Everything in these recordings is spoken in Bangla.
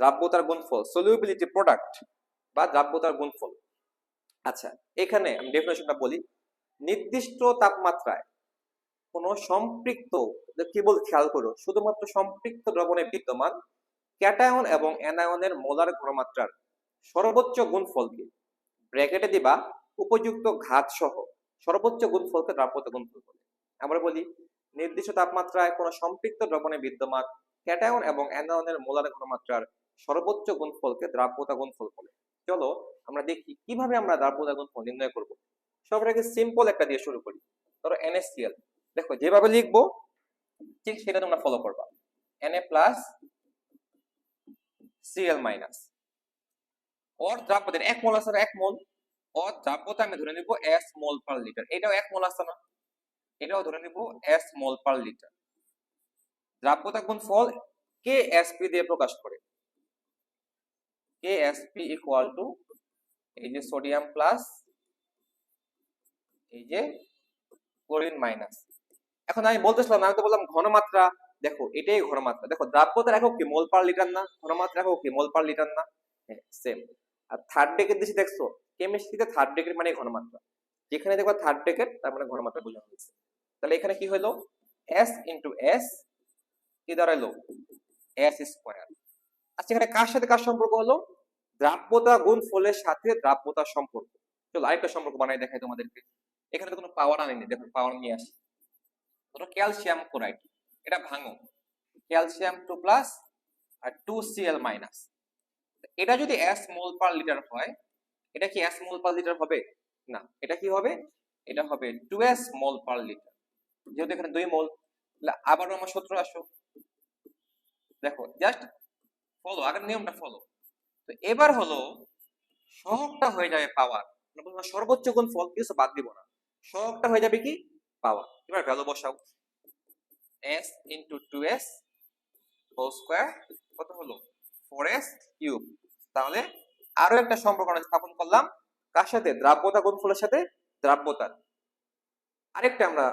দ্রাব্যতার গুণফল সলিউবিলিটি প্রোডাক্ট বা দ্রাব্যতার গুণফল। আচ্ছা এখানে আমি ডেফিনেশনটা বলি। নির্দিষ্ট তাপমাত্রায় কোন সম্পৃক্ত কি বল খেয়াল করো, শুধুমাত্র সম্পৃক্ত দ্রবণে বিদ্যমান ক্যাটায়ন এবং অ্যানায়নের মোলার ঘনমাত্রার সর্বোচ্চ গুণফলকে ব্র্যাকেটে দিবা, উপযুক্ত ঘাত সহ সর্বোচ্চ গুণফলকে দ্রাব্যতা গুণফল বলে। আমরা বলি, নির্দিষ্ট তাপমাত্রায় কোন সম্পৃক্ত দ্রবণে বিদ্যমান ক্যাটায়ন এবং অ্যানায়নের মোলার ঘনমাত্রার সর্বোচ্চ গুণফলকে দ্রাব্যতা গুণফল বলে। চলো আমরা দেখি কীভাবে আমরা দ্রাব্যতা গুণফল নির্ণয় করব। সবার আগে সিম্পল একটা দিয়ে শুরু করি। ধরো NaCl দেখো যেভাবে লিখব, ঠিক সেটা তোমরা ফলো করবা। Na প্লাস Cl মাইনাস ওর দ্রাব্যতা এক মোল আছে এক মোল। ওর দ্রাব্যতা আমি ধরে নিব এস মোল পার লিটার এটাও এক মোল আছে না? এটাও ধরে নিব এস মোল পার লিটার দ্রাব্যতা গুণফল কে এসপি দিয়ে প্রকাশ করে? এসপি ইকুয়াল টু এই যে সোডিয়াম প্লাস এই যে ক্লোরিন মাইনাস এখন আমি বলতেছিলাম, আমি তো বললাম ঘনমাত্রা, দেখো এটাই ঘনমাত্রা। দেখো দ্রাব্যতার একক কি? মোল পার লিটার না? ঘনমাত্রা একক কি? মোল পার লিটার না? হ্যাঁ সেম আর থার্ড ডেকের দিকে দেখছ কেমিস্ট্রিতে থার্ড ডেকের মানে ঘনমাত্রা। যেখানে দেখো থার্ড ডেকের তার মানে ঘনমাত্রা বোঝানো হয়েছে। তাহলে এখানে কি হলো? এস ইন্টু এস কি দাঁড়াইলো এস স্কোয়ার আচ্ছা এখানে কার সাথে কার সম্পর্ক হলো? দ্রাব্যতা গুণ ফলের সাথে দ্রাব্যতার সম্পর্ক। চলো আরেকটা সম্পর্ক বানাই দেখাই তোমাদেরকে। এখানে কোনো পাওয়ার আনেনি দেখো পাওয়ার নিয়ে আসি। ধরো ক্যালসিয়াম ক্লোরাইড এটা ভাঙো। ক্যালসিয়াম টু প্লাস আর টু সিএল মাইনাস এটা যদি এস মোল পার লিটার হয়, এটা কি এস মোল পার লিটার হবে? না, এটা কি হবে? এটা হবে two S mole per litre যেহেতু এখানে দুই মোল আবারও আমার সূত্র আসো। দেখো জাস্ট ফলো আগের নিয়মটা ফলো তো এবার হলো, সহগটা হয়ে যাবে পাওয়ার সর্বোচ্চ গুণ ফল কিছু বাদ দিব না। সহগটা হয়ে যাবে কি? পাওয়ার এবার ভ্যালু বসাও। S into two S whole square কত হলো? ফোর এস কিউব তাহলে আরও একটা সম্পর্ক স্থাপন করলাম। কার সাথে? দ্রাব্যতা গুণফলের সাথে? দ্রাব্যতার আরেকটা আমরা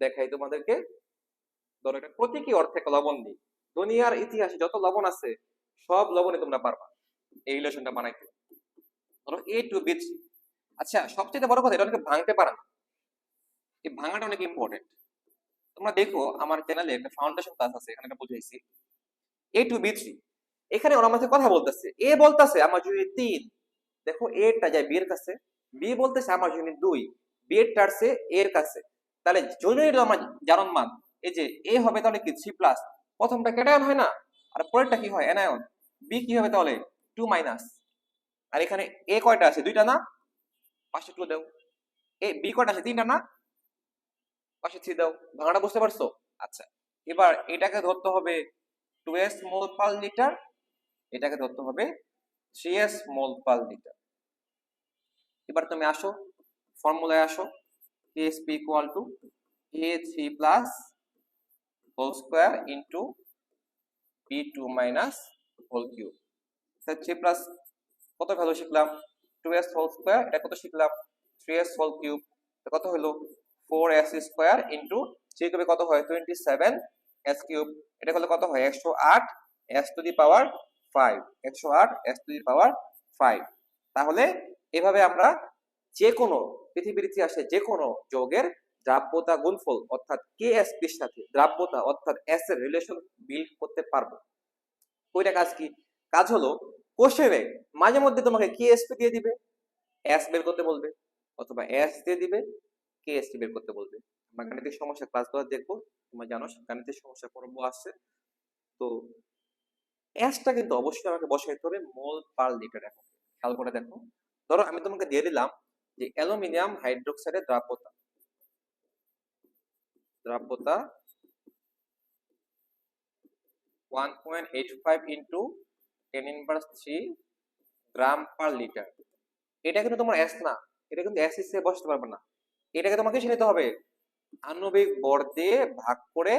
দেখাই তোমাদেরকে। ধরো একটা প্রতীকী অর্থে লবণ দিই। দুনিয়ার ইতিহাসে যত লবণ আছে সব লবণে তোমরা পারবা। এই রিলেশনটা বানাইতে। ধরো এ টু বি আচ্ছা সবচেয়ে বড় কথা, এটা অনেকে ভাঙতে পারে না। এই ভাঙাটা অনেক ইম্পর্টেন্ট তোমরা দেখো, আমার চ্যানেলে একটা ফাউন্ডেশন ক্লাস আছে, এখানে একটা বুঝাইছি। এ টু বি থ্রি এখানে ওরা আমাকে কথা বলতেছে। এ বলতেছে, আমার জমি তিন। দেখো এটা যায় বি এর কাছে। বি বলতেছে, আমার জমি দুই। বি এর টারছে এর কাছে। তাহলে যদি আমার জারণ মান, এই যে এ হবে তাহলে কি থ্রি প্লাস প্রথমটা ক্যাটায়ন হয় না? আর পরেরটা কি হয়? অ্যানায়ন বি কি হবে তাহলে? Two minus. আর এখানে এ কয়টা আছে? দুইটা না? পাশে টু দাও। এ, বি কয়টা আছে? তিনটা না? পাশে থ্রি দাও। ভাঙাটা বুঝতে পারছ? আচ্ছা। এবার এটাকে ধরতে হবে two S mole per litre. এটাকে ধরতে হবে three S mole per litre. এবার তুমি আসো ফর্মুলায় আসো। KSP equal to A three plus whole square into B two minus whole cube three plus কত ভ্যালু শিখলাম? টু এস হোল স্কোয়ার এটা কত শিখলাম? থ্রি এস হোল কিউব কত হলো? Four S square into three কিউবে কত হয়? টোয়েন্টি সেভেন এস কিউব এটা করলে কত হয়? একশো আট S to the power five একশো আট S to the power five তাহলে এভাবে আমরা যে কোনো পৃথিবীর ইতিহাসে যে কোনো যৌগের দ্রাব্যতা গুণফল অর্থাৎ কে এস পির সাথে দ্রাব্যতা অর্থাৎ এস এর রিলেশন বিল্ড করতে পারব। ওইটা কাজ কি? কাজ হলো কোশ্চেনে মাঝে মধ্যে তোমাকে কে এস পি দিয়ে দিবে এস বের করতে বলবে, অথবা এস দিয়ে দিবে কে এস বের করতে বলবে। আমরা গাণিতিক সমস্যা ক্লাস ক্লাসগুলো দেখব, তোমরা জানো গাণিতিক সমস্যা পর্ব আসছে। তো এসটা কিন্তু অবশ্যই আমাকে বসাইতে হবে মোল পার লিটার এখন। খেয়াল করে দেখো। ধরো আমি তোমাকে দিয়ে দিলাম যে অ্যালুমিনিয়াম হাইড্রোক্সাইডের দ্রাব্যতা। দ্রাব্যতা one point eight five into ten inverse three gram per litre এটা কিন্তু তোমার এস না। এটা কিন্তু এস হিসেবে বসতে পারবে না। এটাকে তোমাকে কিসে নিতে হবে? আণবিক ভর দিয়ে ভাগ করে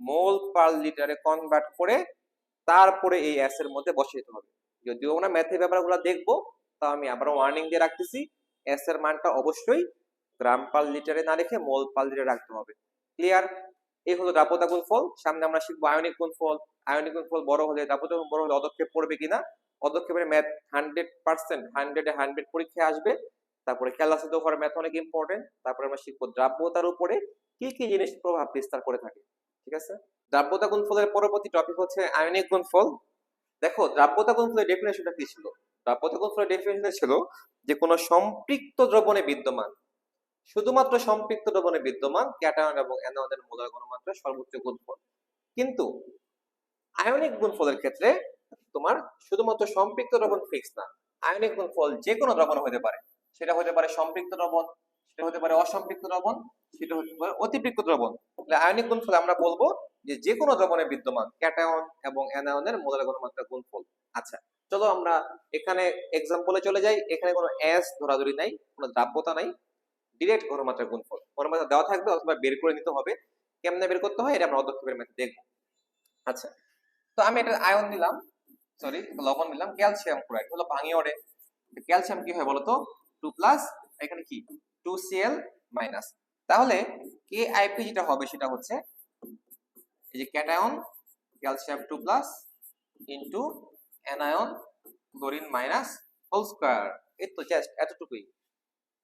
মোল পার লিটারে কনভার্ট করে তারপরে এই এর মধ্যে বসিয়ে দিতে হবে। যদিও আমরা ম্যাথের ব্যাপারগুলো দেখব তা আমি আবার ওয়ার্নিং দিয়ে রাখতেছি এর মানটা অবশ্যই গ্রাম পার লিটারে না রেখে মোল পার লিটারে রাখতে হবে। ক্লিয়ার এই হলো দ্রাব্যতা গুণফল। সামনে আমরা শিখব আয়নিক গুণফল। আয়নিক গুণফল বড় হলে দ্রাব্যতা গুণ বড় হলে পদক্ষেপ পড়বে কিনা? পদক্ষেপের ম্যাথ হান্ড্রেড পার্সেন্ট হান্ড্রেডে হান্ড্রেড পরীক্ষায় আসবে। তারপরে ক্যালাসে দোকার ম্যাথ অনেক ইম্পর্টেন্ট তারপরে আমরা শিখব দ্রাব্যতার উপরে কি কি জিনিস প্রভাব বিস্তার করে থাকে। ঠিক আছে? দ্রাব্যতা গুণফলের পরবর্তী টপিক হচ্ছে আয়নিক গুণফল। দেখো, দ্রাব্যতা গুণফলের ডেফিনেশনটা কি ছিল? দ্রাব্যতা গুণফলের ডেফিনেশন ছিল যে কোনো সম্পৃক্ত দ্রবণে বিদ্যমান। শুধুমাত্র সম্পৃক্ত দ্রবণে বিদ্যমান, ক্যাটায়ন এবং অ্যানায়নের মোলার ঘনমাত্রা সর্বোচ্চ গুণফল। কিন্তু আয়নিক গুণফলের ক্ষেত্রে তোমার শুধুমাত্র সম্পৃক্ত দ্রবণ ফিক্স না, আয়নিক গুণফল যে কোনো দ্রবণ হতে পারে। সেটা হতে পারে সম্পৃক্ত দ্রবণ, সেটা হতে পারে অসম্পৃক্ত দ্রবণ, সেটা হতে পারে অতিপৃক্ত দ্রবণ। তাহলে আয়নিক গুণফল আমরা বলব যে যে কোনো দ্রবণে বিদ্যমান, ক্যাটায়ন এবং অ্যানায়নের মোলার ঘনমাত্রা গুণফল। আচ্ছা চলো আমরা এখানে এক্সাম্পলে চলে যাই। এখানে কোনো এস ধরাধরি নাই, কোনো দ্রাব্যতা নাই। ডিরেক্ট ঘনমাত্রা গুণফল। ঘনমাত্রা দেওয়া থাকবে অথবা বের করে নিতে হবে। কেমনে বের করতে হয় এটা আমরা পদক্ষেপের মধ্যে দেখব। আচ্ছা তো আমি এটা আয়ন নিলাম। সরি লবণ নিলাম। Calcium chloride. হলো ভাঙি ওরে ক্যালসিয়াম কি হয় বলতো? টু প্লাস এখানে কি? Two Cl minus. তাহলে কে আইপি যেটা হবে সেটা হচ্ছে এই যে cation calcium two plus into anion chlorine minus whole square. এই তো জাস্ট এতটুকুই।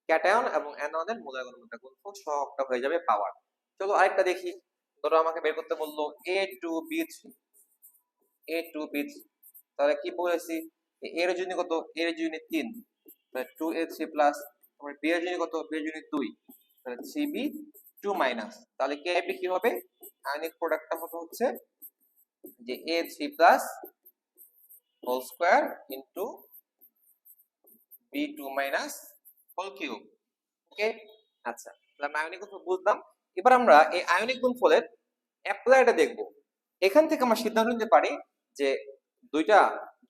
ক্যাটায়ন এবং অ্যানায়নের মোলার ঘনমাত্রা গুণফল সবটা হয়ে যাবে পাওয়ার। চলো আরেকটা দেখি। ধরো আমাকে বের করতে বলল A two B three A two B three তাহলে কি বলেছি? এর জন্য কত? এর জন্য তিন। টু এ থ্রি প্লাস তারপরে বি এর জন্য কত? বি এর জন্য দুই। তাহলে থ্রি বি টু মাইনাস তাহলে কে বি কি হবে? আয়নিক প্রোডাক্টটা হবে হচ্ছে যে A three plus whole square into B two minus whole cube okay আচ্ছা তাহলে আয়নিক গুণফল বুঝলাম। এবার আমরা এই আয়নিক গুণফলের অ্যাপ্লাইটা দেখব। এখান থেকে আমরা সিদ্ধান্ত নিতে পারি যে দুইটা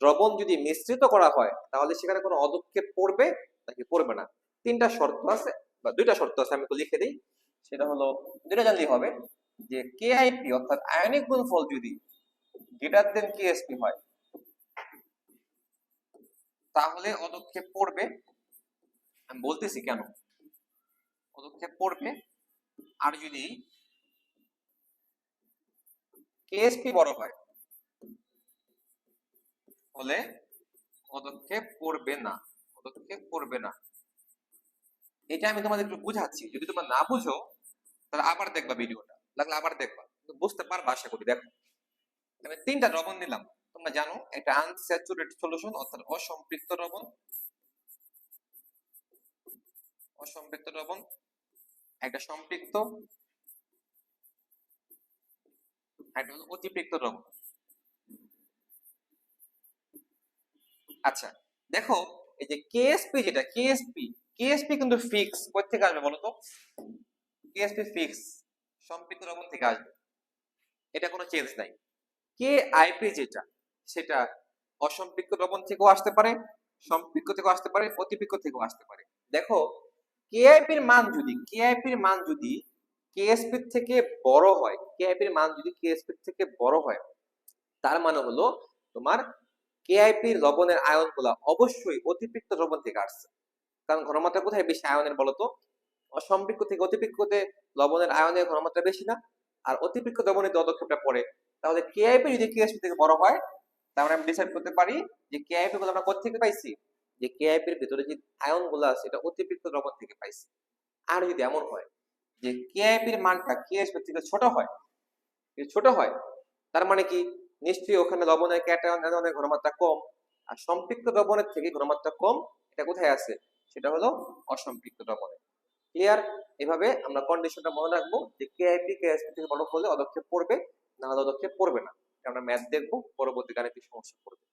দ্রবণ যদি মিশ্রিত করা হয়, তাহলে সেখানে কোনো অদক্ষেপ পড়বে নাকি পড়বে না? তিনটা শর্ত আছে, বা দুইটা শর্ত আছে, আমি একটু লিখে দিই। সেটা হলো, দুইটা জানলেই হবে যে কেআইপি অর্থাৎ আয়নিক গুণফল যদি গ্রেটার দেন কেএসপি হয়, তাহলে অদক্ষেপ পড়বে আমি বলতেছি কেন? পদক্ষেপ পড়বে আর যদি কেএসপি বড় হয় হলে পদক্ষেপ পড়বে না, পদক্ষেপ পড়বে না। এটা আমি তোমাদের একটু বুঝাচ্ছি। যদি তোমরা না বুঝো, তাহলে আবার দেখবা ভিডিওটা। লাগলে আবার দেখবা। বুঝতে পারবা, আশা করি। দেখো, আমি তিনটা দ্রবণ নিলাম। তোমরা জানো এটা আনস্যাচুরেটেড সলিউশন অর্থাৎ অসম্পৃক্ত দ্রবণ অসম্পৃক্ত দ্রবণ একটা সম্পৃক্ত, একটা হলো অতিপৃক্ত দ্রবণ আচ্ছা দেখো, এই যে কেএসপি যেটা কেএসপি কেএসপি কিন্তু ফিক্স কোথা থেকে আসবে বলো তো? কেএসপি ফিক্স সম্পৃক্ত দ্রবণ থেকে আসবে। এটা কোনো চেঞ্জ নাই। কে আইপি যেটা, সেটা অসম্পৃক্ত দ্রবণ থেকেও আসতে পারে, সম্পৃক্ত থেকেও আসতে পারে, অতিপৃক্ত থেকেও আসতে পারে। দেখো কেআইপির মান যদি কেআইপির মান যদি কেএসপি থেকে বড় হয় কেআইপির মান যদি কেএসপি থেকে বড় হয়, তার মানে হলো তোমার কেআইপি লবণের আয়নগুলা অবশ্যই অতিপৃক্ত দ্রবণ থেকে আসছে। কারণ ঘনমাত্রা কোথায় বেশি আয়নের বলতো অসম্পৃক্ত থেকে অতিপৃক্ততে লবণের আয়নের ঘনমাত্রা বেশি না, আর অতিপৃক্ত দ্রবণে পদক্ষেপটা পড়ে, তাহলে কেআইপি যদি কেএসপি থেকে বড় হয়, তাহলে আমরা ডিসাইড করতে পারি যে কেআইপি গুলো আমরা কোথা থেকে পাইছি? যে কেআইপির ভিতরে যে আয়নগুলো আছে, এটা অতিপৃক্ত দ্রবণ থেকে পাইছি। আর যদি এমন হয় যে কেআইপির মানটা কেএসপি থেকে ছোট হয় ছোট হয়, তার মানে কি? নিশ্চয়ই ওখানে লবণের ক্যাটায়ন অ্যানায়নের ঘনমাত্রা কম, আর সম্পৃক্ত দ্রবণের থেকে ঘনমাত্রা কম, এটা কোথায় আছে? সেটা হলো অসম্পৃক্ত দ্রবণে। ক্লিয়ার এভাবে আমরা কন্ডিশনটা মনে রাখব যে কেআইপি কেএসপি থেকে বড় হলে অদক্ষেপ পড়বে, না হলে অদক্ষেপ পড়বে না। আমরা ম্যাথ দেখব, পরবর্তী গাণিতিক সমস্যা পড়বে।